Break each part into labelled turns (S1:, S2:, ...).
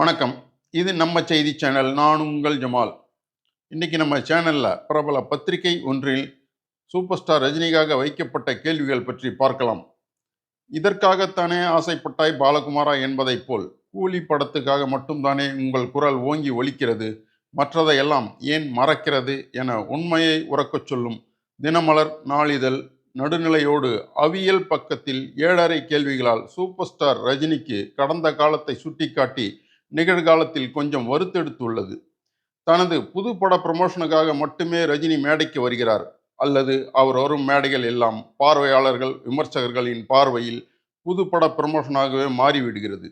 S1: வணக்கம். இது நம்ம செய்தி சேனல் நான் உங்கள் ஜமால். இன்னைக்கு நம்ம சேனலில் பிரபல பத்திரிகை ஒன்றில் சூப்பர் ஸ்டார் ரஜினிக்காக வைக்கப்பட்ட கேள்விகள் பற்றி பார்க்கலாம். இதற்காகத்தானே ஆசைப்பட்டாய் பாலகுமாரா என்பதைப் போல் கூலி படத்துக்காக மட்டும்தானே உங்கள் குரல் ஓங்கி ஒலிக்கிறது? மற்றதையெல்லாம் ஏன் மறக்கிறது என உண்மையை உறக்கச் சொல்லும் தினமலர் நாளிதழ் நடுநிலையோடு அவியல் பக்கத்தில் ஏழரை கேள்விகளால் சூப்பர் ஸ்டார் ரஜினிக்கு கடந்த காலத்தை சுட்டிக்காட்டி நிகழ்காலத்தில் கொஞ்சம் வருத்தெடுத்துள்ளது. தனது புது பட ப்ரமோஷனுக்காக மட்டுமே ரஜினி மேடைக்கு வருகிறார். அல்லது அவர் வரும் மேடைகள் எல்லாம் பார்வையாளர்கள் விமர்சகர்களின் பார்வையில் புது பட ப்ரமோஷனாகவே மாறிவிடுகிறது.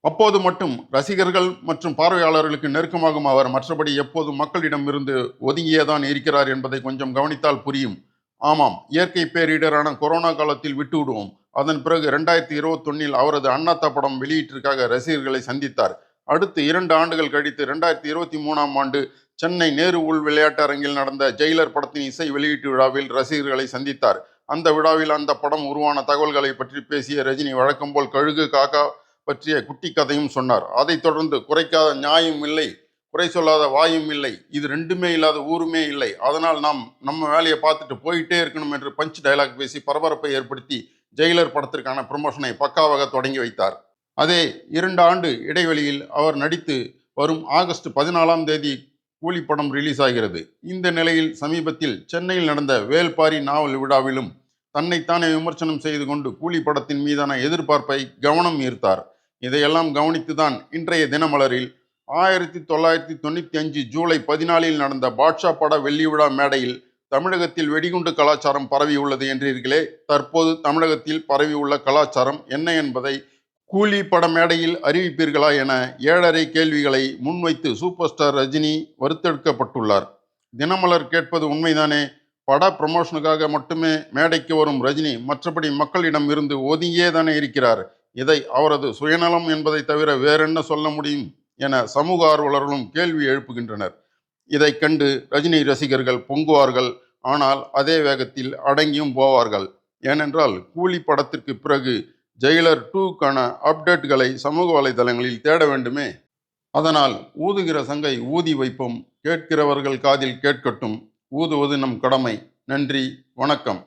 S1: அப்போது மட்டும் ரசிகர்கள் மற்றும் பார்வையாளர்களுக்கு நெருக்கமாகும் அவர் மற்றபடி எப்போதும் மக்களிடமிருந்து ஒதுங்கியே ஒதுங்கியேதான் இருக்கிறார் என்பதை கொஞ்சம் கவனித்தால் புரியும். ஆமாம் இயற்கை பேரிடரான கொரோனா காலத்தில் விட்டு விடுவோம் அதன் பிறகு ரெண்டாயிரத்தி இருபத்தொன்னில் அவரது அண்ணாத்தா படம் வெளியீட்டிற்காக ரசிகர்களை சந்தித்தார். அடுத்து இரண்டு ஆண்டுகள் கழித்து ரெண்டாயிரத்தி இருபத்தி மூணாம் ஆண்டு சென்னை நேரு உள் விளையாட்டு அரங்கில் நடந்த ஜெயிலர் படத்தின் இசை வெளியீட்டு விழாவில் ரசிகர்களை சந்தித்தார். அந்த விழாவில் அந்த படம் உருவான தகவல்களை பற்றி பேசிய ரஜினி வழக்கம் போல் கழுகு காக்கா பற்றிய குட்டி கதையும் சொன்னார். அதைத் தொடர்ந்து குறைக்காத நியாயம் இல்லை குறை சொல்லாத வாயும் இல்லை இது ரெண்டுமே இல்லாத ஊருமே இல்லை. அதனால் நாம் நம்ம வேலையை பார்த்துட்டு போயிட்டே இருக்கணும் என்று பஞ்ச் டயலாக் பேசி பரபரப்பை ஏற்படுத்தி ஜெயிலர் படத்திற்கான ப்ரமோஷனை பக்காவாக தொடங்கி வைத்தார். அதே இரண்டு ஆண்டு இடைவெளியில் அவர் நடித்து வரும் ஆகஸ்ட் பதினாலாம் தேதி கூலி படம் ரிலீஸ் ஆகிறது. இந்த நிலையில் சமீபத்தில் சென்னையில் நடந்த வேல்பாரி நாவல் விழாவிலும் தன்னைத்தானே விமர்சனம் செய்து கொண்டு கூலி படத்தின் மீதான எதிர்பார்ப்பை கவனம் ஈர்த்தார். இதையெல்லாம் கவனித்துதான் இன்றைய தினமலரில் ஆயிரத்தி தொள்ளாயிரத்தி தொண்ணூற்றி அஞ்சு ஜூலை பதினாலில் நடந்த பாட்ஷா பட வெள்ளி விழா மேடையில் தமிழகத்தில் வெடிகுண்டு கலாச்சாரம் பரவியுள்ளது என்றீர்களே. தற்போது தமிழகத்தில் பரவியுள்ள கலாச்சாரம் என்ன என்பதை கூலி பட மேடையில் அறிவிப்பீர்களா என ஏழரை கேள்விகளை முன்வைத்து சூப்பர் ஸ்டார் ரஜினி வறுத்தெடுக்கப்பட்டுள்ளார் தினமலர் கேட்பது உண்மைதானே? பட ப்ரமோஷனுக்காக மட்டுமே மேடைக்கு வரும் ரஜினி மற்றபடி மக்களிடம் இருந்து ஒதுங்கியே தானே இருக்கிறார். இதை அவரது சுயநலம் என்பதை தவிர வேறென்ன சொல்ல முடியும் என சமூக ஆர்வலர்களும் கேள்வி எழுப்புகின்றனர். இதைக் கண்டு ரஜினி ரசிகர்கள் பொங்குவார்கள். ஆனால் அதே வேகத்தில் அடங்கியும் போவார்கள். ஏனென்றால் கூலி படத்திற்கு பிறகு ஜெயிலர் டூக்கான அப்டேட்களை சமூக வலைதளங்களில் தேட வேண்டுமே? அதனால் ஊதுகிற சங்கை ஊதி வைப்போம். கேட்கிறவர்கள் காதில் கேட்கட்டும். ஊதுவது நம் கடமை. நன்றி. வணக்கம்.